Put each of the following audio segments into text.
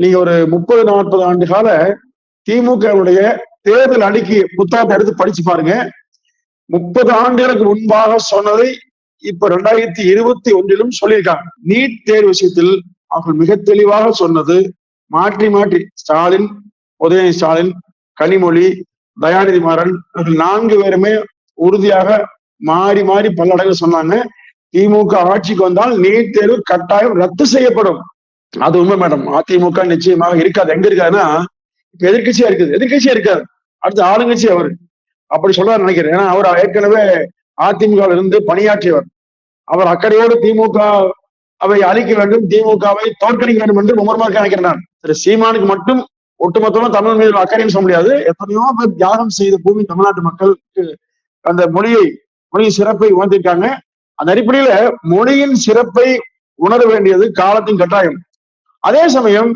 நீங்க ஒரு முப்பது நாற்பது ஆண்டு கால திமுகவுடைய தேர்தல் அணிக்கு புத்தகத்தை எடுத்து படிச்சு பாருங்க. முப்பது ஆண்டுகளுக்கு முன்பாக சொன்னதை இப்ப ரெண்டாயிரத்தி இருபத்தி ஒன்றிலும் சொல்லியிருக்காங்க. நீட் தேர்வு விஷயத்தில் அவர்கள் மிக தெளிவாக சொன்னது மாற்றி மாற்றி ஸ்டாலின் உதயநிதி ஸ்டாலின் கனிமொழி தயாநிதி மாறன் இவர்கள் நான்கு பேருமே உறுதியாக மாறி மாறி பல்லடங்கள் சொன்னாங்க. திமுக ஆட்சிக்கு வந்தால் நீட் தேர்வு கட்டாயம் ரத்து செய்யப்படும். அது உண்மை மேடம் அதிமுக நிச்சயமாக இருக்காது. எங்க இருக்காதுன்னா இப்ப எதிர்கட்சியா இருக்குது. எதிர்கட்சியா இருக்காது. அடுத்து ஆளுங்கட்சி அவர். அப்படி சொல்றாரு நினைக்கிறேன். ஏன்னா அவர் ஏற்கனவே அதிமுக இருந்து பணியாற்றியவர். அவர் அக்கறையோடு திமுக அவை அழிக்க வேண்டும். திமுகவை தோற்கடிக்க வேண்டும் என்று மும்மரமாக நினைக்கிறேன் நான் திரு சீமானுக்கு மட்டும் ஒட்டுமொத்தமா தமிழ் மீது அக்கறைன்னு சொல்ல முடியாது. எத்தனையோ பேர் தியாகம் செய்த பூமி தமிழ்நாட்டு மக்களுக்கு அந்த மொழியை மொழியின் சிறப்பை உணர்ந்திருக்காங்க அந்த அடிப்படையில மொழியின் சிறப்பை உணர வேண்டியது காலத்தின் கட்டாயம். அதே சமயம்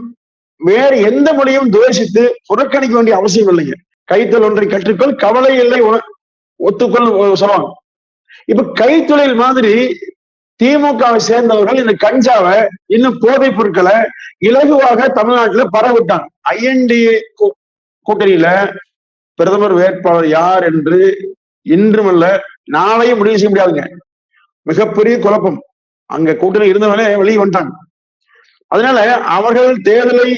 வேறு எந்த மொழியும் துவேஷித்து புறக்கணிக்க வேண்டிய அவசியம் இல்லைங்க. கைத்தொழில் ஒன்றை கற்றுக்கொள் கவலை இல்லை ஒத்துக்கொள் சொல்லுவாங்க இப்ப கைத்தொழில் மாதிரி திமுகவை சேர்ந்தவர்கள் இந்த கஞ்சாவை இன்னும் போதைப் பொருட்களை இலகுவாக தமிழ்நாட்டுல பரவிட்டாங்க. ஐஎன்டி கூட்டணியில பிரதமர் வேட்பாளர் யார் என்று இன்றுமல்ல நாளையும் முடிவு செய்ய முடியாதுங்க. மிகப்பெரிய குழப்பம். அங்க கூட்டணி இருந்தவனே வெளியே வந்துட்டாங்க அதனால அவர்கள் தேர்தலை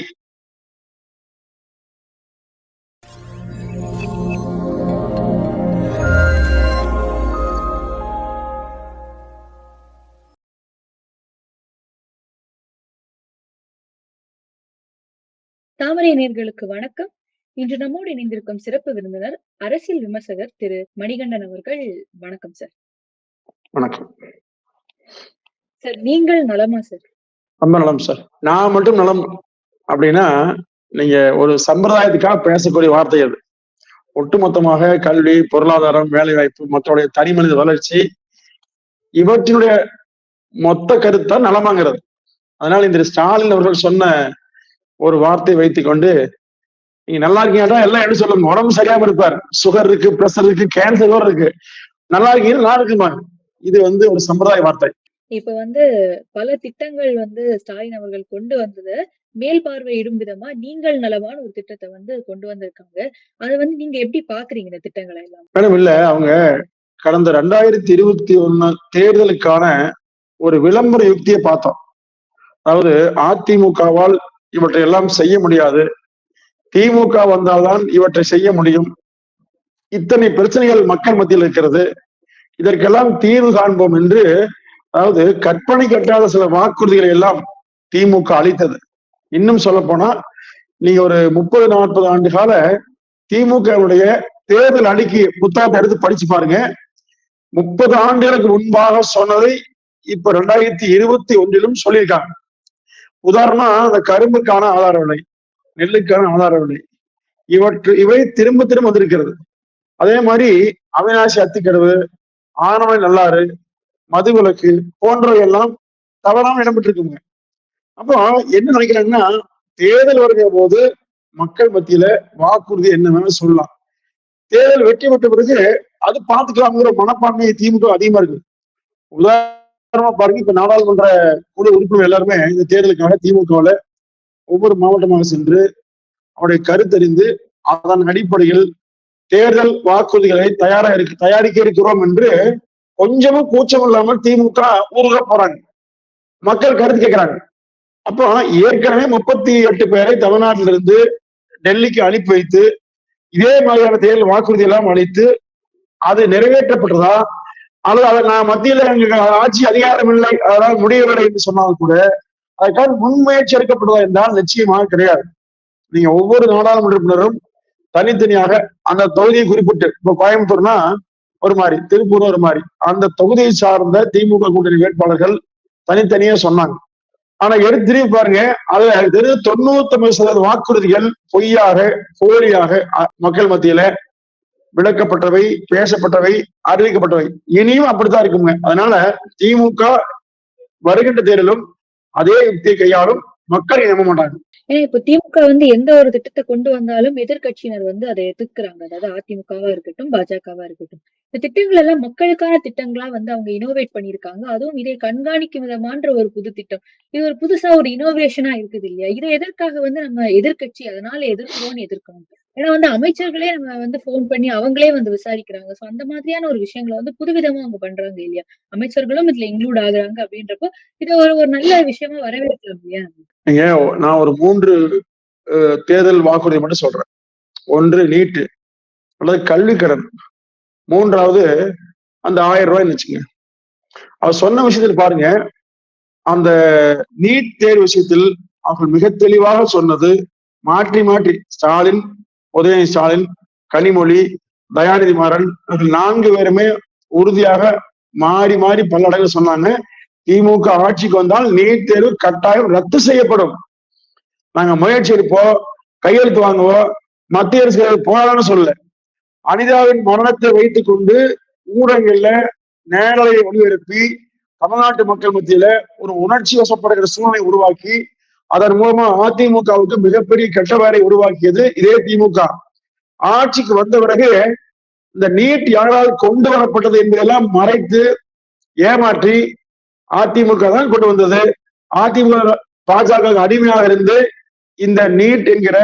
தாமரை நேர்களுக்கு வணக்கம். இன்று நம்மோடு இணைந்திருக்கும் சிறப்பு விருந்தினர் அரசியல் விமர்சகர் திரு மணிகண்டன் அவர்கள். வணக்கம் சார். வணக்கம். சார் நீங்கள் நலமா சார்? ரொம்ப நலம் சார் நான் மட்டும் நலம் அப்படின்னா நீங்க ஒரு சம்பிரதாயத்துக்காக பேசக்கூடிய வார்த்தை அது. ஒட்டுமொத்தமாக கல்வி பொருளாதாரம் வேலைவாய்ப்பு மற்றவருடைய தனி மனித வளர்ச்சி இவற்றினுடைய மொத்த கருத்தான் நலமாங்கிறது. அதனால இந்த ஸ்டாலின் அவர்கள் சொன்ன ஒரு வார்த்தை வைத்து கொண்டு நீங்க நல்லா இருக்கீங்கடா எல்லாம் எப்படி சொல்லுங்க. உடம்பு சரியாம இருப்பார். சுகர் இருக்கு பிரஷர் இருக்கு கேன்சர் இருக்கு. நல்லா இருக்கீங்க நல்லா இருக்குமா? இது வந்து ஒரு சம்பிரதாய வார்த்தை. இப்ப வந்து பல திட்டங்கள் வந்து ஸ்டாலின் அவர்கள் கொண்டு வந்தது. மேல் பார்வையிடும் விதமா நீங்கள் நலமான ஒரு திட்டத்தை வந்து கொண்டு வந்திருக்காங்க. அதை வந்து நீங்க எப்படி பாக்குறீங்க இந்த திட்டங்களை எல்லாம்? மேடம் இல்ல அவங்க கடந்த ரெண்டாயிரத்தி இருபத்தி ஒண்ணு தேர்தலுக்கான ஒரு விளம்பர யுக்தியை பார்த்தோம். அதாவது அதிமுகவால் இவற்றை எல்லாம் செய்ய முடியாது. திமுக வந்தால்தான் இவற்றை செய்ய முடியும். இத்தனை பிரச்சனைகள் மக்கள் மத்தியில் இருக்கிறது. இதற்கெல்லாம் தீர்வு காண்போம் என்று அதாவது கற்பனை கட்டாத சில வாக்குறுதிகளை எல்லாம் திமுக அளித்தது. இன்னும் சொல்ல போனா நீங்க ஒரு முப்பது நாற்பது ஆண்டு கால திமுகவுடைய தேர்தல் அடுக்கி புத்தாப்பு எடுத்து படிச்சு பாருங்க. முப்பது ஆண்டுகளுக்கு முன்பாக சொன்னதை இப்ப ரெண்டாயிரத்தி இருபத்தி ஒன்றிலும் சொல்லியிருக்காங்க. உதாரணம் அந்த கரும்புக்கான ஆதார விலை நெல்லுக்கான ஆதார விலை இவற்று இவை திரும்ப திரும்ப வந்திருக்கிறது. அதே மாதிரி அவினாசி அத்திக்கடவு ஆனவன் நல்லாறு மதுவிலக்கு போன்றவை எல்லாம் தவறாம இடம்பெற்றிருக்குங்க. அப்போ என்ன நினைக்கிறாங்கன்னா தேர்தல் வருகிற போது மக்கள் மத்தியில வாக்குறுதி என்ன வேணும் சொல்லலாம். தேர்தல் வெற்றி பெற்ற பிறகு அது பார்த்துக்கலாம்ங்கிற மனப்பான்மை திமுக அதிகமா இருக்கு. உதாரணமா பாருங்க இப்ப நாடாளுமன்ற குழு உறுப்பினர் எல்லாருமே இந்த தேர்தலுக்காக திமுகவில் ஒவ்வொரு மாவட்டமாக சென்று அவருடைய கருத்தறிந்து அதன் அடிப்படையில் தேர்தல் வாக்குறுதிகளை தயாரா இருக்கு தயாரிக்க இருக்கிறோம் என்று கொஞ்சமும் கூச்சம் இல்லாமல் திமுக ஊருக போறாங்க. மக்கள் கருத்து கேட்கிறாங்க அப்போ ஏற்கனவே முப்பத்தி எட்டு பேரை தமிழ்நாட்டிலிருந்து டெல்லிக்கு அனுப்பி வைத்து இதே மாதிரியான தேர்தல் வாக்குறுதி எல்லாம் அளித்து அது நிறைவேற்றப்பட்டதா? அல்லது அதை நான் மத்தியில எங்களுக்கு ஆட்சி அதிகாரம் இல்லை அதனால் முடியவில்லை என்று சொன்னால் கூட அதுக்காக முன்முயற்சி எடுக்கப்பட்டதா என்றால் நிச்சயமாக கிடையாது. நீங்க ஒவ்வொரு நாடாளுமன்ற உறுப்பினரும் தனித்தனியாக அந்த தொகுதியை குறிப்பிட்டு இப்ப கோயம்புத்தூர்னா ஒரு மாதிரி திருப்பூர் ஒரு மாதிரி. அந்த தொகுதியை சார்ந்த திமுக கூட்டணி வேட்பாளர்கள் தனித்தனியா சொன்னாங்க. ஆனா எடுத்து திரும்பி பாருங்க அதுல தெரிஞ்ச தொண்ணூத்தி ஒன்பது சதவீத வாக்குறுதிகள் பொய்யாக போலியாக மக்கள் மத்தியில விளக்கப்பட்டவை பேசப்பட்டவை அறிவிக்கப்பட்டவை. இனியும் அப்படித்தான் இருக்குங்க. அதனால திமுக வருகின்ற தேர்தலும் அதே யுக்தியை கையாளும் மக்கள் நம்ப மாட்டாங்க. ஏன்னா இப்ப திமுக வந்து எந்த ஒரு திட்டத்தை கொண்டு வந்தாலும் எதிர்க்கட்சியினர் வந்து அதை எதிர்க்கிறாங்க. அதாவது அதிமுகவா இருக்கட்டும் பாஜகவா இருக்கட்டும். இந்த திட்டங்கள் எல்லாம் மக்களுக்கான திட்டங்களா வந்து அவங்க இனோவேட் பண்ணிருக்காங்க அதுவும் இதை கண்காணிக்கும் விதமான ஒரு புது திட்டம். இது ஒரு புதுசா ஒரு இனோவேஷனா இருக்குது இல்லையா? இதை எதற்காக வந்து நம்ம எதிர்க்கட்சி அதனால எதிர்க்கிறோம்னு எதிர்க்கணும் ஏன்னா வந்து அமைச்சர்களே நம்ம வந்து போன் பண்ணி அவங்களே வந்து விசாரிக்கிறாங்க. சோ அந்த மாதிரியான ஒரு விஷயங்களை வந்து புதுவிதமா அவங்க பண்றாங்க இல்லையா? அமைச்சர்களும் இதுல இன்க்ளூட் ஆகுறாங்க அப்படின்றப்போ இதை ஒரு ஒரு நல்ல விஷயமா வரவேற்கலாம் இல்லையா? நீங்க நான் ஒரு மூன்று தேர்தல் வாக்குறுதி மட்டும் சொல்றேன். ஒன்று நீட்டு. அல்லது கல்வி கடன். மூன்றாவது அந்த ஆயிரம் ரூபாய் வச்சுங்க அவர் சொன்ன விஷயத்தில் பாருங்க அந்த நீட் தேர்வு விஷயத்தில் அவர்கள் மிக தெளிவாக சொன்னது மாற்றி மாற்றி. ஸ்டாலின் உதயநிதி ஸ்டாலின் கனிமொழி தயாநிதி மாறன் இவர்கள் நான்கு பேருமே உறுதியாக மாறி மாறி பல்லடங்கு சொன்னாங்க. திமுக ஆட்சிக்கு வந்தால் நீட் தேர்வு கட்டாயம் ரத்து செய்யப்படும். நாங்க முயற்சி எடுப்போம் கையெழுத்து வாங்குவோம் மத்திய அரசு போராடணும்னு சொல்லல. அனிதாவின் மரணத்தை வைத்துக் கொண்டு ஊடகங்கள்ல நேரலையை ஒளிபரப்பி தமிழ்நாட்டு மக்கள் மத்தியில ஒரு உணர்ச்சி வசப்படுகிற சூழ்நிலை உருவாக்கி அதன் மூலமா அதிமுகவுக்கு மிகப்பெரிய கெட்ட வேலை உருவாக்கியது இதே திமுக. ஆட்சிக்கு வந்த பிறகு இந்த நீட் யாரால் கொண்டு வரப்பட்டது என்பதெல்லாம் மறைத்து ஏமாற்றி அதிமுக தான் கொண்டு வந்தது. அதிமுக பாஜக அடிமையாக இருந்து இந்த நீட் என்கிற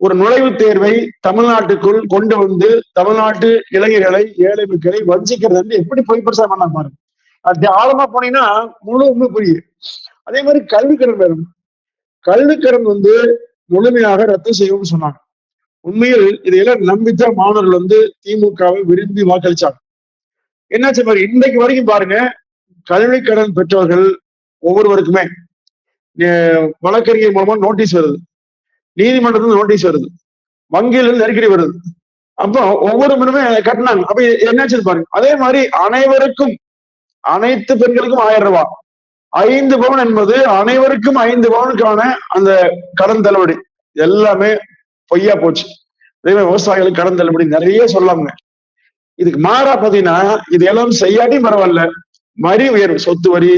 ஒரு நுழைவுத் தேர்வை தமிழ்நாட்டுக்குள் கொண்டு வந்து தமிழ்நாட்டு இளைஞர்களை ஏழை மக்களை வஞ்சிக்கிறது வந்து எப்படி பொய் பிரச்சாரம் பண்ணா பாருங்க அது ஆழமா போனீங்கன்னா முழு உண்மை புரியும் அதே மாதிரி கல்விக்கடன் வேணும். கல்விக்கடன் வந்து முழுமையாக ரத்து செய்யும்னு சொன்னாங்க. உண்மையில் இதையெல்லாம் நம்பித்தான் மாணவர்கள் வந்து திமுகவை விரும்பி வாக்களிச்சாங்க. என்னாச்சு பாருங்க இன்றைக்கு வரைக்கும் பாருங்க கல்வி கடன் பெற்றவர்கள் ஒவ்வொருவருக்குமே வழக்கறிஞர் மூலமா நோட்டீஸ் வருது. நீதிமன்றத்துல நோட்டீஸ் வருது. வங்கியில இருந்து நெருக்கடி வருது. அப்போ ஒவ்வொரு மனுமே கட்டினாங்க. அப்ப என்னாச்சு பாருங்க அதே மாதிரி அனைவருக்கும் அனைத்து பெண்களுக்கும் ஆயிரம் ரூபாய். ஐந்து பவுன் என்பது அனைவருக்கும் ஐந்து பவுனுக்கான அந்த கடன் தள்ளுபடி. எல்லாமே பொய்யா போச்சு. அதே மாதிரி விவசாயிகளுக்கு கடன் தள்ளுபடி நிறைய சொல்லாமங்க. இதுக்கு மாறா பாத்தீங்கன்னா இது எல்லாம் செய்யாட்டியும் பரவாயில்ல. வரி உயர்வு சொத்து வரி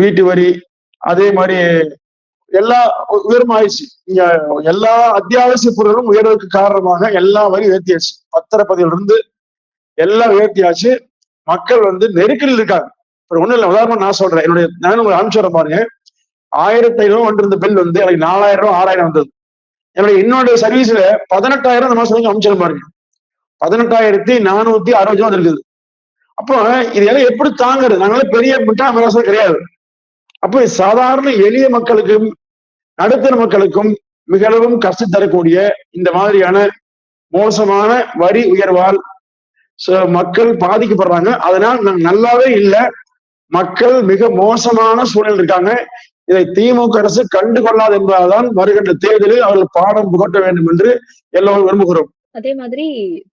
வீட்டு வரி அதே மாதிரி எல்லா உயர்வும் ஆயிடுச்சு இங்க எல்லா அத்தியாவசிய பொருளும் உயர்வுக்கு காரணமாக எல்லா வரி உயர்த்தியாச்சு. பத்திரப்பதிவுல இருந்து எல்லாம் உயர்த்தியாச்சு. மக்கள் வந்து நெருக்கடியில் இருக்காங்க. இப்போ ஒண்ணும் இல்லை உதாரணமா நான் சொல்றேன். என்னுடைய நானும் உங்களுக்கு அனுப்பிச்சு பாருங்க. ஆயிரத்தி ஐநூறு வந்திருந்த பில் வந்து எனக்கு நாலாயிரம் ரூபாய் ஆறாயிரம் வந்தது. என்னுடைய என்னுடைய சர்வீஸ்ல பதினெட்டாயிரம் இந்த மாசம் அனுப்பிச்சு பாருங்க. பதினெட்டாயிரத்தி நானூத்தி அறுபது ரூபா இருக்குது அப்போ இதெல்லாம் எப்படி தாங்குறது? நாங்களே பெரிய மிட்டா மிராசம் கிடையாது. அப்போ சாதாரண எளிய மக்களுக்கும் நடுத்தர மக்களுக்கும் மிகவும் கஷ்டம் தரக்கூடிய இந்த மாதிரியான மோசமான வரி உயர்வால் மக்கள் பாதிக்கப்படுறாங்க. அதனால் நாங்க நல்லாவே இல்லை. மக்கள் மிக மோசமான சூழல் இருக்காங்க. இதை திமுக அரசு கண்டு கொள்ளாது என்பதால்தான் வருகின்ற தேர்தலில் அவர்கள் பாடம் புகட்ட வேண்டும் என்று எல்லோரும் விரும்புகிறோம். அதே மாதிரி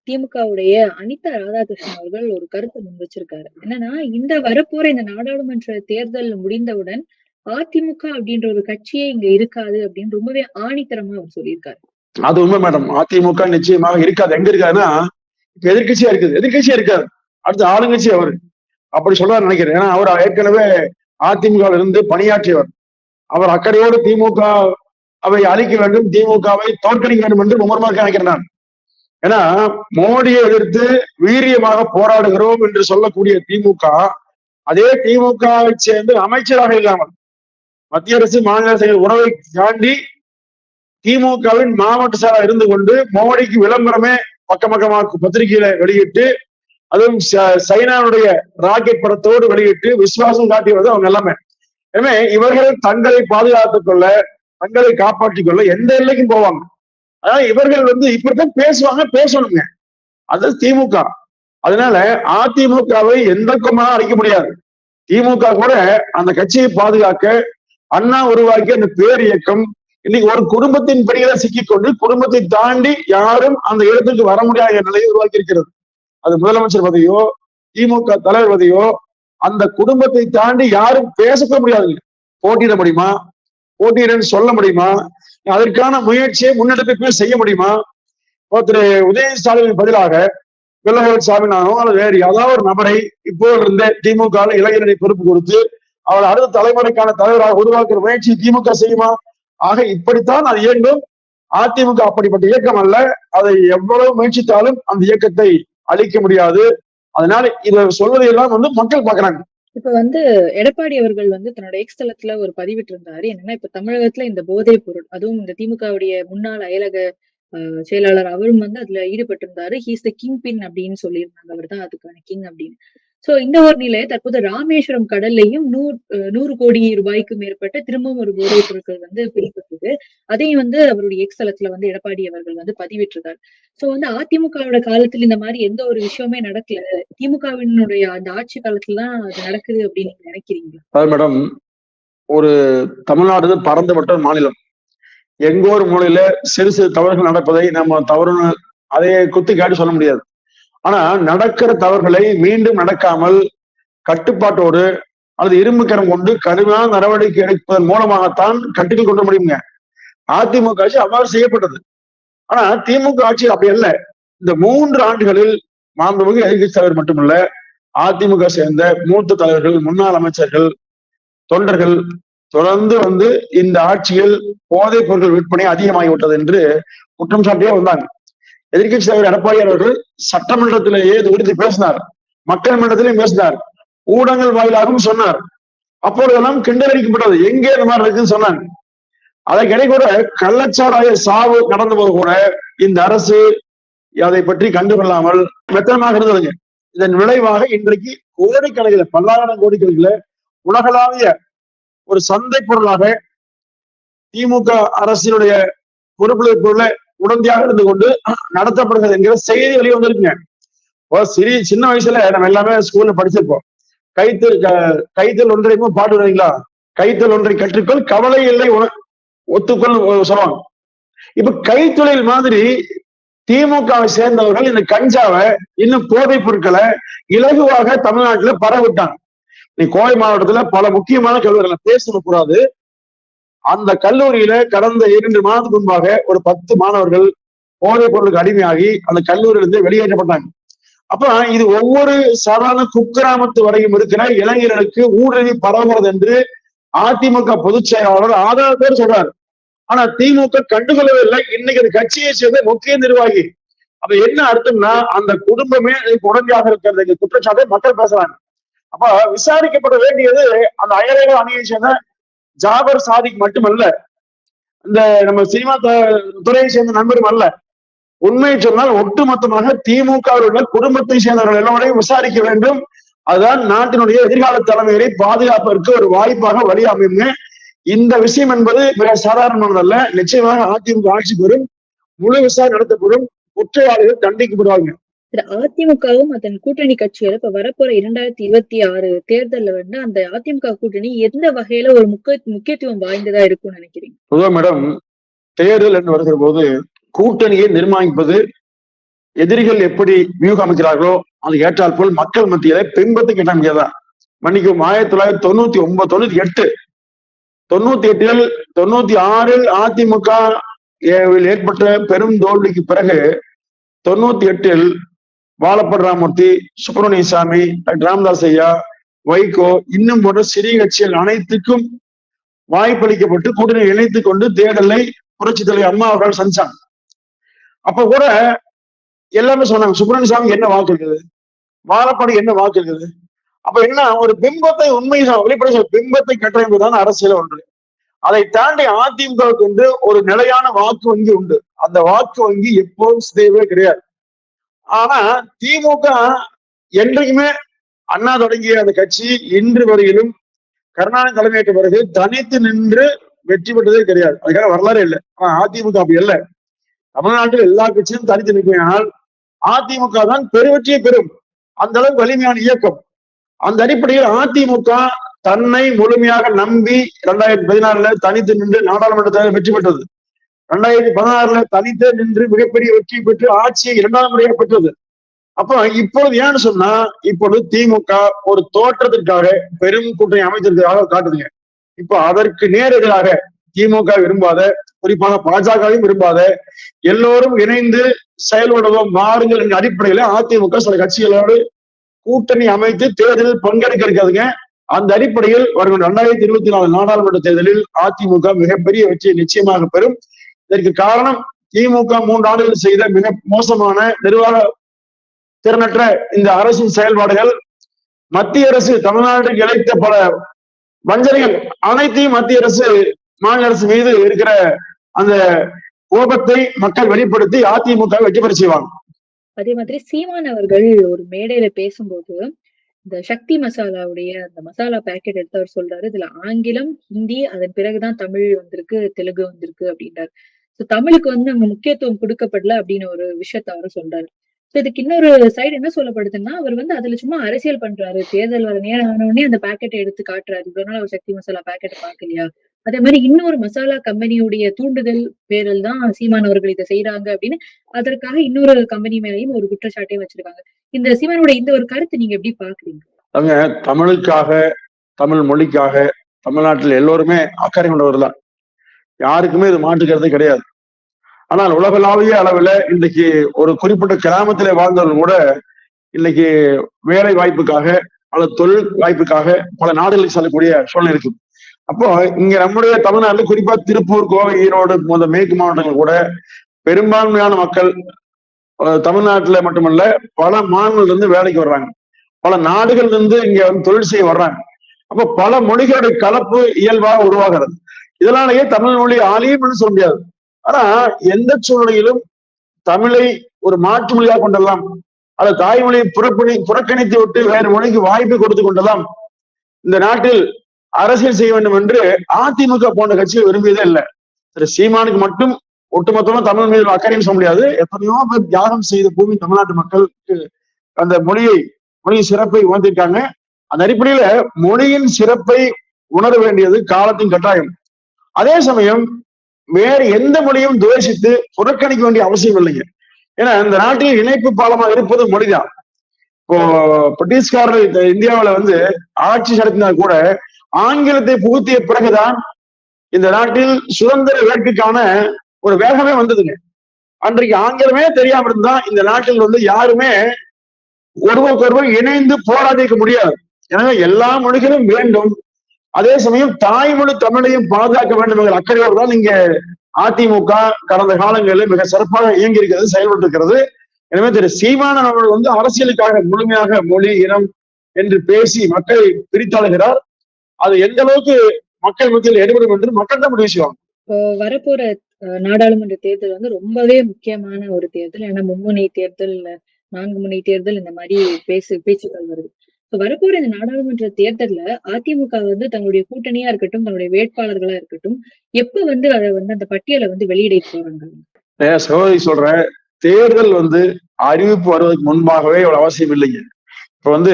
திமுகவுடைய அனிதா ராதாகிருஷ்ணன் அவர்கள் ஒரு கருத்தை முன் வச்சிருக்காரு என்னன்னா இந்த வரப்போற இந்த நாடாளுமன்ற தேர்தல் முடிந்தவுடன் அதிமுக அப்படின்ற ஒரு கட்சியே இங்க இருக்காது அப்படின்னு ரொம்பவே ஆணித்தரமா அவர் சொல்லியிருக்காரு. அது உண்மை மேடம். அதிமுக நிச்சயமாக இருக்காது. எங்க இருக்காதுன்னா இப்ப எதிர்க்கட்சியா இருக்குது. எதிர்க்கட்சியா இருக்காது அடுத்து ஆளுங்கட்சி அவரு. அப்படி சொல்ல நினைக்கிறேன். ஏன்னா அவர் ஏற்கனவே அதிமுக இருந்து பணியாற்றியவர். அவர் அக்கறையோடு திமுக அவை அழிக்க வேண்டும் திமுகவை தோற்கடிக்க வேண்டும் என்று மும்மரமாக நினைக்கிறேன் நான். ஏன்னா மோடியை எதிர்த்து வீரியமாக போராடுகிறோம் என்று சொல்லக்கூடிய திமுக அதே திமுகவை சேர்ந்து அமைச்சராக இல்லாமல் மத்திய அரசு மாநில அரசு உறவை தாண்டி திமுகவின் மாவட்ட சாரா இருந்து கொண்டு மோடிக்கு விளம்பரமே பக்க பக்கமாக பத்திரிகையில வெளியிட்டு அதுவும் ச- சைனாவுடைய ராக்கெட் படத்தோடு வெளியிட்டு விசுவாசம் காட்டியது அவங்க எல்லாமே. எனவே இவர்கள் தங்களை பாதுகாத்துக் கொள்ள தங்களை காப்பாற்றிக் கொள்ள எந்த எல்லைக்கும் போவாங்க. அதாவது இவர்கள் வந்து இப்படித்தான் பேசுவாங்க பேசணுங்க. அது திமுக. அதனால அதிமுகவை எந்த கொம்பனாலும் அடிக்க முடியாது. திமுக கூட அந்த கட்சியை பாதுகாக்க அண்ணா உருவாக்கிய அந்த பேர் இயக்கம் இன்னைக்கு ஒரு குடும்பத்தின் பிடியில சிக்கிக்கொண்டு குடும்பத்தை தாண்டி யாரும் அந்த இடத்துக்கு வர முடியாத நிலையை உருவாக்கி இருக்கிறது. அது முதலமைச்சர் பதவியோ திமுக தலைவர் பதவியோ அந்த குடும்பத்தை தாண்டி யாரும் பேசக்க முடியாதுங்க. போட்டியிட முடியுமா? போட்டியிடன்னு சொல்ல முடியுமா? அதற்கான முயற்சியை முன்னெடுப்பு செய்ய முடியுமா? ஒருத்தர் உதய ஸ்டாலின் பதிலாக வெள்ளவேல் சாமிநாதனோ அல்லது வேறு ஏதாவது ஒரு நபரை இப்போ இருந்த திமுக இளைஞரணி பொறுப்பு கொடுத்து அவர் அடுத்த தலைமுறைக்கான தலைவராக உருவாக்குற முயற்சி திமுக செய்யுமா? ஆக இப்படித்தான் அது இயங்கும். அதிமுக அப்படிப்பட்ட இயக்கம் அல்ல. அதை எவ்வளவு முயற்சித்தாலும் அந்த இயக்கத்தை அழிக்க முடியாது. அதனால இதை சொல்வதையெல்லாம் வந்து மக்கள் பாக்குறாங்க இப்ப வந்து எடப்பாடி அவர்கள் வந்து தன்னோட எக்ஸ் தளத்துல ஒரு பதிவிட்டு இருந்தாரு என்னன்னா இப்ப தமிழகத்துல இந்த போதைப் பொருள் அதுவும் இந்த திமுகவுடைய முன்னாள் அயலக ஆஹ் செயலாளர் அவரும் வந்து அதுல ஈடுபட்டிருந்தாரு. ஹீஸ் த கிங் பின் அப்படின்னு சொல்லியிருந்தாங்க. அவர் தான் அதுக்கான கிங் அப்படின்னு. சோ இந்த ஒரு நிலை தற்போது ராமேஸ்வரம் கடல்லையும் நூறு நூறு கோடி ரூபாய்க்கு மேற்பட்ட திரும்பவும் ஒரு போதைப் பொருட்கள் வந்து பிடிபட்டது அதையும் வந்து அவருடைய எக்ஸ் தளத்துல வந்து எடப்பாடி அவர்கள் வந்து பதிவிட்டிருக்காரு சோ வந்து அதிமுகவோட காலத்துல இந்த மாதிரி எந்த ஒரு விஷயமே நடக்கல. திமுகவினுடைய அந்த ஆட்சி காலத்துல தான் அது நடக்குது அப்படின்னு நீங்க நினைக்கிறீங்களா? மேடம் ஒரு தமிழ்நாடு பறந்துபட்ட மாநிலம். எங்கோ ஒரு மூலையில சிறு சிறு தவறுகள் நடப்பதை நம்ம தவறுன்னு அதையே குத்தி காட்டி சொல்ல முடியாது. ஆனா நடக்கிற தவறுகளை மீண்டும் நடக்காமல் கட்டுப்பாட்டோடு அல்லது இரும்பு கரம் கொண்டு கடுமையான நடவடிக்கை எடுப்பதன் மூலமாகத்தான் கட்டுக்குள் கொண்டு முடியுங்க. அதிமுக ஆட்சி அவ்வாறு செய்யப்பட்டது. ஆனா திமுக ஆட்சி அப்படி அல்ல. இந்த மூன்று ஆண்டுகளில் மாண்புமிகு எதிர்கட்சி தலைவர் மட்டுமல்ல அதிமுக சேர்ந்த மூத்த தலைவர்கள் முன்னாள் அமைச்சர்கள் தொண்டர்கள் தொடர்ந்து வந்து இந்த ஆட்சியில் போதைப் பொருட்கள் விற்பனை அதிகமாகிவிட்டது என்று குற்றம் சாட்டியே வந்தாங்க. எதிர்கட்சி தலைவர் எடப்பாடி அவர்கள் சட்டமன்றத்திலேயே இது குறித்து பேசினார். மக்கள் மன்றத்திலையும் பேசினார். ஊடகங்கள் வாயிலாகவும் சொன்னார். அப்பொழுதெல்லாம் கிண்டலடிக்கப்பட்டது. எங்கே இந்த மாதிரி இருக்குன்னு சொன்னாங்க. அதற்கிடை கூட கள்ளச்சாராய சாவு நடந்த போது கூட இந்த அரசு அதை பற்றி கண்டுகொள்ளாமல் மெத்தனமாக இருந்ததுங்க. இதன் விளைவாக இன்றைக்கு கோடிக்கணக்கில் பல்லாயிரம் கோடிக்கணக்கில் உலகளாவிய ஒரு சந்தை பொருளாக திமுக அரசினுடைய பொறுப்புள்ள பொருளை உடந்தையாக இருந்து கொண்டு நடத்தப்படுகிறது என்கிற செய்தி வெளியே வந்திருக்குங்க. இப்போ சிறிய சின்ன வயசுல நம்ம எல்லாமே ஸ்கூல்ல படிச்சிருப்போம். கைத்து கைத்தல் ஒன்றையும் பாட்டு வரீங்களா கைத்தல் ஒன்றை கற்றுக்கொள் கவலை இல்லை ஒத்துக்கொள் சொல்லுவாங்க. இப்ப கைத்தொழில் மாதிரி திமுகவை சேர்ந்தவர்கள் இந்த கஞ்சாவை இன்னும் போதைப் பொருட்களை இலகுவாக தமிழ்நாட்டுல பரவிட்டாங்க. நீ கோவை மாவட்டத்துல பல முக்கியமான கல்லூரிகளை பேசணும் கூடாது. அந்த கல்லூரியில கடந்த இரண்டு மாதத்துக்கு முன்பாக ஒரு பத்து மாணவர்கள் போதைப் பொருளுக்கு அடிமையாகி அந்த கல்லூரியிலிருந்து வெளியேற்றப்பட்டாங்க. அப்ப இது ஒவ்வொரு சாதாரண குக்கிராமத்து வரையும் இருக்கிற இளைஞர்களுக்கு ஊடுருவி பரவுகிறது என்று அதிமுக பொதுச் செயலாளர் ஆதாரத்தோடு சொல்றாரு. ஆனா திமுக கண்டுகொள்ளவே இல்லை இன்னைக்கு அந்த கட்சியை சேர்ந்த முக்கிய நிர்வாகி. அப்ப என்ன அர்த்தம்னா அந்த குடும்பமே உடனடியாக இருக்கிறது. குற்றச்சாட்டை மக்கள் பேசுறாங்க. அப்ப விசாரிக்கப்பட வேண்டியது அந்த அயரக அணியை சேர்ந்த ஜாபர் சாதிக் மட்டுமல்ல இந்த நம்ம சினிமா துறையை சேர்ந்த நண்பரும் அல்ல. உண்மையை சொன்னால் ஒட்டுமொத்தமாக திமுக உள்ள குடும்பத்தை சேர்ந்தவர்கள் எல்லோரையும் விசாரிக்க வேண்டும். அதுதான் நாட்டினுடைய எதிர்கால தலைமையை பாதுகாப்பதற்கு ஒரு வாய்ப்பாக வழி அமையுங்க இந்த விஷயம் என்பது மிக சாதாரணமானதல்ல. நிச்சயமாக அதிமுக ஆட்சி பெறும் முழு விசாரணை நடத்தப்படும் குற்றவாளிகள் தண்டிக்கப்படுவாங்க அதிமுகவும் அதன் கூட்டணி கட்சிகள் இப்ப வரப்போற இரண்டாயிரத்தி இருபத்தி ஆறு தேர்தல்ல வந்து அந்த அதிமுக கூட்டணி எந்த வகையில ஒரு முக்கிய முக்கியத்துவம் வாய்ந்ததா இருக்கும்னு நினைக்கிறீங்க? பொதுவாக மேடம் தேர்தல் என்று வருகிற போது கூட்டணியை நிர்மாணிப்பது எதிரிகள் எப்படி வியூகம் அமைக்கிறார்களோ அது ஏற்றால் போல் மக்கள் மத்தியில பிம்பத்தை கேட்ட முடியாதா மன்னிக்கும் ஆயிரத்தி தொள்ளாயிரத்தி தொண்ணூத்தி ஒன்பது தொண்ணூத்தி எட்டு தொண்ணூத்தி எட்டில் தொண்ணூத்தி ஆறில் அதிமுக ஏற்பட்ட பெரும் தோல்விக்கு பிறகு தொண்ணூத்தி எட்டில் வாழப்பட் ராமூர்த்தி சுப்பிரமணிய சாமி டாக்டர் ராமதாஸ் ஐயா வைகோ இன்னும் போன்ற சிறிய கட்சிகள் அனைத்துக்கும் வாய்ப்பளிக்கப்பட்டு கூட்டணி இணைத்து கொண்டு தேடலை புரட்சி தலைவர் அம்மா அவர்கள் சந்திச்சாங்க. அப்ப கூட எல்லாமே சொன்னாங்க சுப்பிரமணிய சாமி என்ன வாக்கு இருக்குது வாழப்பாடு என்ன வாக்கு இருக்குது அப்ப என்ன ஒரு பிம்பத்தை உண்மை வெளிப்படை சொல்ல, பிம்பத்தை கட்டமைப்புதான் அரசியல் ஒன்று. அதை தாண்டி அதிமுகவுக்கு வந்து ஒரு நிலையான வாக்கு வங்கி உண்டு. அந்த வாக்கு வங்கி எப்போதும் சிதையவே கிடையாது. ஆனா திமுக என்றைக்குமே அண்ணா தொடங்கிய அந்த கட்சி இன்று வரையிலும் கருணாநிதி தலைமையேற்ற பிறகு தனித்து நின்று வெற்றி பெற்றதே கிடையாது. அதுக்காக வரலாறு இல்லை. ஆனா அதிமுக அப்படி இல்லை தமிழ்நாட்டில் எல்லா கட்சியும் தனித்து நிற்குமையானால் அதிமுக தான் பெருவெற்றியை பெறும். அந்த அளவுக்கு வலிமையான இயக்கம். அந்த அடிப்படையில் அதிமுக தன்னை முழுமையாக நம்பி இரண்டாயிரத்தி பதினாறுல தனித்து நின்று நாடாளுமன்ற தேர்தல் வெற்றி பெற்றது. ரெண்டாயிரத்தி பதினாறுல தனித்து நின்று மிகப்பெரிய வெற்றி பெற்று ஆட்சியை இரண்டாம் முறையாக பெற்றது. அப்ப இப்பொழுது ஏன்னு சொன்னா இப்பொழுது திமுக ஒரு தோற்றத்திற்காக பெரும் கூட்டணி அமைத்திருக்கிறதாக காட்டுதுங்க. இப்போ அதற்கு நேர் திமுக விரும்பாத குறிப்பாக பாஜகவும் விரும்பாத எல்லோரும் இணைந்து செயல்படுவோம் மாறுங்கள் என்ற அடிப்படையில அதிமுக சில கட்சிகளோடு கூட்டணி அமைத்து தேர்தலில் பங்கெடுக்க இருக்காதுங்க. அந்த அடிப்படையில் வரும் இரண்டாயிரத்தி இருபத்தி நாலு நாடாளுமன்ற தேர்தலில் அதிமுக மிகப்பெரிய வெற்றியை நிச்சயமாக பெறும். இதற்கு காரணம் திமுக மூன்று ஆண்டுகள் செய்த மிக மோசமான நிர்வாக திறனற்ற இந்த அரசின் செயல்பாடுகள். மத்திய அரசு தமிழ்நாட்டுக்கு இழைத்த பல வஞ்சனைகள் அனைத்தையும் மத்திய அரசு மாநில அரசு மீது இருக்கிற அந்த கோபத்தை மக்கள் வெளிப்படுத்தி அதிமுக வெற்றி பெற செய்வாங்க. அதே மாதிரி சீமான் அவர்கள் ஒரு மேடையில பேசும்போது இந்த சக்தி மசாலாவுடைய அந்த மசாலா பேக்கெட் எடுத்து அவர் சொல்றாரு. இதுல ஆங்கிலம் ஹிந்தி அதன் பிறகுதான் தமிழ் வந்திருக்கு தெலுங்கு வந்திருக்கு அப்படின்றாரு. சோ தமிழுக்கு வந்து அங்க முக்கியத்துவம் கொடுக்கப்படல அப்படின்னு ஒரு விஷயத்த அவர் சொல்றாரு. சோ இதுக்கு இன்னொரு சைடு என்ன சொல்லப்படுதுன்னா அவர் வந்து அதுல சும்மா அரசியல் பண்றாரு. தேர்தல் வர நேரம் ஆன உடனே அந்த பேக்கெட்டை எடுத்து காட்டுறாரு. இவ்வளவு நாள் அவர் சக்தி மசாலா பேக்கெட்டை பாக்கலையா அதே மாதிரி இன்னொரு மசாலா கம்பெனியுடைய தூண்டுதல் பேரில் தான் சீமான் அவர்கள் இதை செய்யறாங்க அப்படின்னு அதற்காக இன்னொரு கம்பெனி மேலையும் ஒரு குற்றச்சாட்டையும் வச்சிருக்காங்க. இந்த சீமானோட இந்த ஒரு கருத்து நீங்க எப்படி பாக்குறீங்க அவங்க தமிழுக்காக தமிழ் மொழிக்காக தமிழ்நாட்டில் எல்லோருமே அக்கறை கொண்டவர் தான் யாருக்குமே இது மாற்றுக்கிறதே கிடையாது. ஆனால் உலகளாவிய அளவில் இன்னைக்கு ஒரு குறிப்பிட்ட கிராமத்தில் வாழ்ந்தவர்கள் கூட இன்னைக்கு வேலை வாய்ப்புக்காக அல்லது தொழில் வாய்ப்புக்காக பல நாடுகளுக்கு செல்லக்கூடிய சூழ்நிலை இருக்கு அப்போ இங்க நம்முடைய தமிழ்நாட்டில் குறிப்பா திருப்பூர் கோவை ஈரோடு போன்ற மேற்கு மாவட்டங்கள் கூட பெரும்பான்மையான மக்கள் தமிழ்நாட்டில் தமிழ்நாட்டுல மட்டுமல்ல பல மாநிலங்கள்ல இருந்து வேலைக்கு வர்றாங்க. பல நாடுகள்ல இருந்து இங்க வந்து தொழில் செய்ய வர்றாங்க. அப்போ பல மொழிகளுடைய கலப்பு இயல்பாக உருவாகிறது. இதனாலேயே தமிழ் மொழி ஆலயம்னு சொல்ல முடியாது. ஆனா எந்த சூழ்நிலையிலும் தமிழை ஒரு மாற்று மொழியாக கொண்டெல்லாம் அல்லது தாய்மொழியை புறப்பணி புறக்கணித்து விட்டு வேறு மொழிக்கு வாய்ப்பு கொடுத்து கொண்டெல்லாம் இந்த நாட்டில் அரசியல் செய்ய வேண்டும் என்று அதிமுக போன்ற கட்சிகள் விரும்பியதே இல்லை. திரு சீமானுக்கு மட்டும் ஒட்டுமொத்தமா தமிழ் மீது அக்கறையும் சொல்ல முடியாது. எத்தனையோ பேர் தியாகம் செய்த பூமி தமிழ்நாட்டு மக்களுக்கு அந்த மொழியை மொழியின் சிறப்பை உணர்ந்திருக்காங்க அந்த அடிப்படையில மொழியின் சிறப்பை உணர வேண்டியது காலத்தின் கட்டாயம். அதே சமயம் வேறு எந்த மொழியும் துவேஷித்து புறக்கணிக்க வேண்டிய அவசியம் இல்லைங்க. ஏன்னா இந்த நாட்டில் இணைப்பு பாலமா இருப்பது மொழிதான். இப்போ பிரிட்டிஷ்காரர் இந்த இந்தியாவுல வந்து ஆட்சி செலுத்தினா கூட ஆங்கிலத்தை புகுத்திய பிறகுதான் இந்த நாட்டில் சுதந்திர வேட்கைக்கான ஒரு வேகமே வந்ததுங்க. அன்றைக்கு ஆங்கிலமே தெரியாம இருந்தா இந்த நாட்டில் வந்து யாருமே ஒருவருக்கொருவர் இணைந்து போராடிக்க முடியாது. எனவே எல்லா மொழிகளும் வேண்டும். அதே சமயம் தாய்மொழி தமிழையும் பாதுகாக்க வேண்டும் என்ற அக்கறையோடு தான் இங்க அதிமுக கடந்த காலங்களில் மிக சிறப்பாக இயங்கி இருக்கிறது செயல்பட்டு இருக்கிறது எனவே திரு சீமானன் அவர்கள் வந்து அரசியலுக்காக முழுமையாக மொழி இனம் என்று பேசி மக்களை பிரித்தாளுகிறார். அது எந்த அளவுக்கு மக்கள் மத்தியில் எடுபடும் என்று மக்கள் தான் முடிவு செய்வாங்க. வரப்போற அஹ், நாடாளுமன்ற தேர்தல் வந்து ரொம்பவே முக்கியமான ஒரு தேர்தல். ஏன்னா மும்முனை தேர்தல் நான்கு முனை தேர்தல் இந்த மாதிரி பேசு பேச்சுக்கள் வருது. வரப்போற இந்த நாடாளுமன்ற தேர்தல்ல அதிமுக வந்து தங்களுடைய கூட்டணியா இருக்கட்டும் தங்களுடைய வேட்பாளர்களா இருக்கட்டும் எப்ப வந்து அதை வந்து அந்த பட்டியலை வந்து வெளியிட போறாங்க? சகோதரி சொல்றேன். தேர்தல் வந்து அறிவிப்பு வருவதற்கு முன்பாகவே இவ்வளவு அவசியம் இல்லைங்க. இப்ப வந்து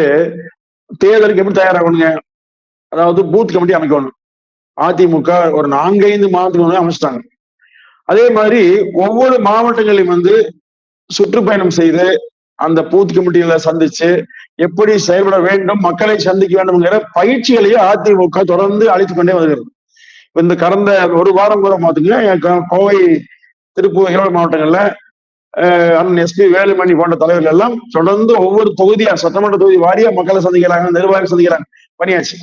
தேர்தலுக்கு எப்படி தயாராகணுங்க? அதாவது பூத் கமிட்டி அமைக்கணும். அதிமுக ஒரு நான்கைந்து மாதத்துக்கு முன்னாடி அமைச்சிட்டாங்க. அதே மாதிரி ஒவ்வொரு மாவட்டங்களையும் வந்து சுற்றுப்பயணம் செய்து அந்த பூத் கமிட்டியில சந்திச்சு எப்படி செயல்பட வேண்டும் மக்களை சந்திக்க வேண்டும்ங்கிற பயிற்சிகளையும் அதிமுக தொடர்ந்து அளித்துக் கொண்டே வருகிறது. இந்த கடந்த ஒரு வாரம் கூட பார்த்துங்க கோவை திருப்பூர் ஈரோடு மாவட்டங்கள்ல அஹ், அண்ணன் எஸ்பி வேலுமணி போன்ற தலைவர்கள் எல்லாம் தொடர்ந்து ஒவ்வொரு தொகுதியா சட்டமன்ற தொகுதி வாரியா மக்களை சந்திக்கிறாங்க நிர்வாகம் சந்திக்கிறாங்க பணியாச்சு.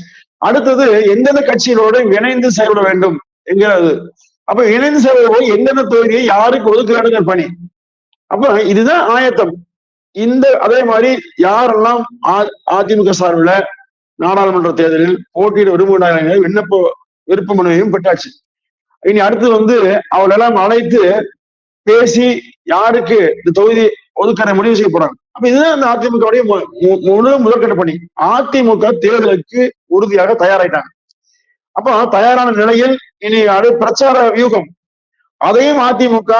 அடுத்தது எந்தெந்த கட்சிகளோடு இணைந்து செயல்பட வேண்டும் என்கிறது. அப்ப இணைந்து செயல்படுவோம் எந்தெந்த தொகுதியை யாருக்கு ஒதுக்குறாடுங்கிற பணி. அப்ப இதுதான் ஆயத்தம். இந்த அதே மாதிரி யாரெல்லாம் அதிமுக சார்பில் நாடாளுமன்ற தேர்தலில் போட்டியிட விரும்புகிறாங்க விண்ணப்ப விருப்ப மனுவையும் பெற்றாச்சு. இனி அடுத்து வந்து அவளெல்லாம் அழைத்து பேசி யாருக்கு இந்த தொகுதி ஒதுக்கறை முடிவு செய்ய போறாங்க. அப்ப இதுதான் அந்த அதிமுகவுடைய மு- மு- முழு முதற்கட்ட பணி. அதிமுக தேர்தலுக்கு உறுதியாக தயாராயிட்டாங்க. அப்ப தயாரான நிலையில் இனி அது பிரச்சார வியூகம். அதையும் அதிமுக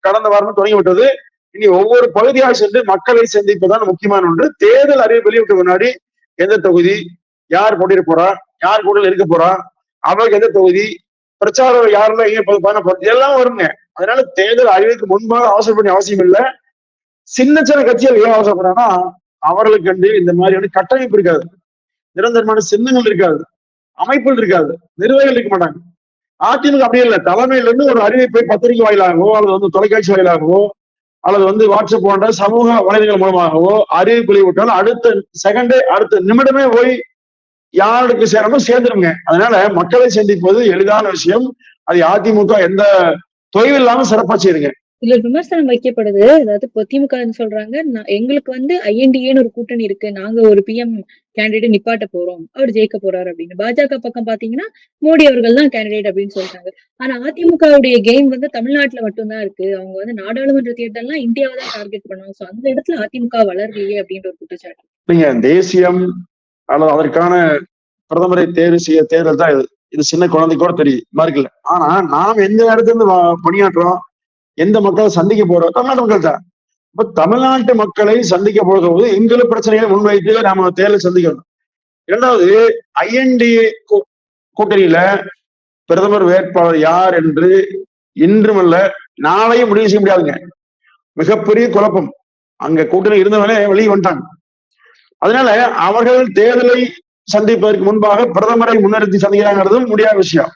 கடந்த வாரம் தொடங்கிவிட்டது இனி ஒவ்வொரு பகுதியாக சென்று மக்களை சந்திப்பதான் முக்கியமான ஒன்று. தேர்தல் அறிவு வெளியிட்ட முன்னாடி எந்த தொகுதி யார் போட்டியிட போறா? யார் கூட இருக்க போறா? அவருக்கு எந்த தொகுதி? பிரச்சாரம் யாரெல்லாம் எங்க பண்ண போறது இதெல்லாம் வருங்க. அதனால தேர்தல் அறிவுக்கு முன்பாக அவசர பண்ணி அவசியம் இல்லை. சின்ன சின்ன கட்சிகள் ஏன் அவசரப்படுறாங்கன்னா அவர்களுக்கு கண்டு இந்த மாதிரியான கட்டமைப்பு இருக்காது. நிரந்தரமான சின்னங்கள் இருக்காது. அமைப்புகள் இருக்காது. நிர்வாகிகள் இருக்க மாட்டாங்க. அதிமுக அப்படி இல்லை. தலைமையில இருந்து ஒரு அறிவிப்பை பத்திரிகை வாயிலாகவோ அல்லது வந்து தொலைக்காட்சி வாயிலாகவோ அல்லது வந்து வாட்ஸ்அப் போன்ற சமூக வலைதளங்கள் மூலமாகவோ அறிவிப்பு வெளியிட்டால் அடுத்த செகண்டே அடுத்த நிமிடமே போய் யாருக்கு சேரணும் சேர்ந்துருங்க. அதனால மக்களை சந்திப்பது எளிதான விஷயம். அது அதிமுக எந்த தொய்வு இல்லாம சிறப்பா செய்யுங்க இதுல விமர்சனம் வைக்கப்படுது. அதாவது இப்போ திமுக சொல்றாங்க. "நான்- எங்களுக்கு வந்து ஐஎன்டிஏன்னு ஒரு கூட்டணி இருக்கு. நாங்க ஒரு பிஎம் கேண்டிடேட் நிப்பாட்ட போறோம். அவர் ஜெயிக்க போறாரு அப்படின்னு. பாஜக பக்கம் பாத்தீங்கன்னா மோடி அவர்கள் தான் கேண்டிடேட் அப்படின்னு சொல்றாங்க. ஆனா அதிமுகவுடைய கேம் வந்து தமிழ்நாட்டுல மட்டும்தான் இருக்கு. அவங்க வந்து நாடாளுமன்ற தேர்தல்லாம் இந்தியாவை தான் டார்கெட் பண்ணுவாங்க சோ அந்த இடத்துல அதிமுக வளரலையே அப்படின்ற ஒரு குற்றச்சாட்டு. நீங்க தேசியம் அல்லது அதற்கான பிரதமரை தேர்வு செய்ய தேர்தல் தான் இது. சின்ன குழந்தை கூட தெரியும். மார்க்கல ஆனா நாம் எந்த இடத்துல இருந்து பணியாற்றுறோம்? எந்த மக்களை சந்திக்க போறோம்? தமிழ்நாட்டு மக்கள் தான் இப்ப தமிழ்நாட்டு மக்களை சந்திக்க போகும்போது எங்களுக்கு பிரச்சனைகளை முன்வைத்து நாம தேர்தல் சந்திக்கணும். இரண்டாவது ஐஎன்டிஏ கூட்டணியில பிரதமர் வேட்பாளர் யார் என்று இன்றுமல்ல நாளையும் முடிவு செய்ய முடியாதுங்க. மிகப்பெரிய குழப்பம். அங்க கூட்டணி இருந்தவனே வெளியே வந்துட்டாங்க. அதனால அவர்கள் தேர்தலை சந்திப்பதற்கு முன்பாக பிரதமரை முன்னிறுத்தி சந்திக்கிறாங்கிறதும் முடியாத விஷயம்.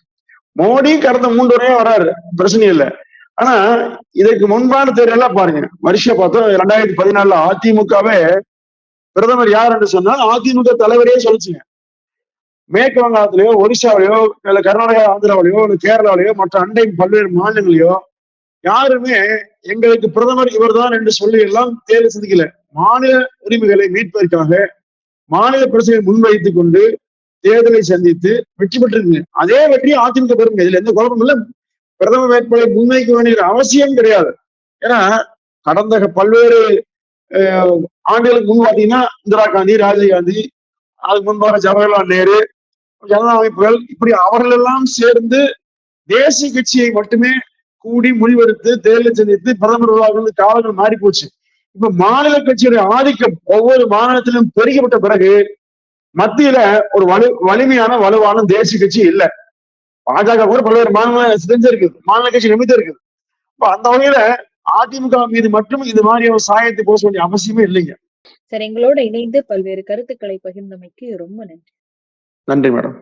மோடி கடந்த மூன்று வரையும் வராரு. பிரச்சனை இல்லை. ஆனா இதற்கு முன்பான தேர்தலாம் பாருங்க. வருஷம் பார்த்தோம். ரெண்டாயிரத்தி பதினாலுல அதிமுகவே பிரதமர் யார் என்று சொன்னால் அதிமுக தலைவரே சொல்லிச்சுங்க. மேற்கு வங்காளத்திலேயோ ஒரிசாவிலேயோ இல்ல கர்நாடகா ஆந்திராவிலேயோ இல்ல கேரளாவிலேயோ மற்ற அண்டை பல்வேறு மாநிலங்களையோ யாருமே எங்களுக்கு பிரதமர் இவர்தான் என்று சொல்லி எல்லாம் தேர்வு சந்திக்கல. மாநில உரிமைகளை மீட்பதற்காக மாநில பிரச்சனை முன்வைத்துக் கொண்டு தேர்தலை சந்தித்து வெற்றி பெற்றிருக்குங்க. அதே வெற்றியை அதிமுக பெறுங்க. இதுல எந்த குழப்பமும் இல்லை. பிரதம வேட்பாளரை முன்வைக்க வேண்டிய அவசியம் கிடையாது. ஏன்னா கடந்த பல்வேறு ஆண்டுகளுக்கு முன் பார்த்தீங்கன்னா இந்திரா காந்தி ராஜீவ் காந்தி அதுக்கு முன்பாக ஜவஹர்லால் நேரு ஜனதா அமைப்புகள் இப்படி அவர்கள் எல்லாம் சேர்ந்து தேசிய கட்சியை மட்டுமே கூடி முடிவெடுத்து தேர்தலை சந்தித்து பிரதமர் உருவாக்குறது காலங்கள் மாறி போச்சு இப்ப மாநில கட்சியுடைய ஆதிக்கம் ஒவ்வொரு மாநிலத்திலும் பெருகப்பட்ட பிறகு மத்தியில ஒரு வலு வலிமையான வலுவான தேசிய கட்சி இல்லை. பாஜக கூட பல்வேறு மாநில சிதைஞ்சிருக்குது. மாநில கட்சி நிமித்தம் இருக்குது இப்ப அந்த வகையில அதிமுக மீது மட்டும் இது மாதிரி ஒரு சாயத்தை போக வேண்டிய அவசியமே இல்லைங்க. சார் எங்களோட இணைந்து பல்வேறு கருத்துக்களை பகிர்ந்தமைக்கு ரொம்ப நன்றி. நன்றி மேடம்.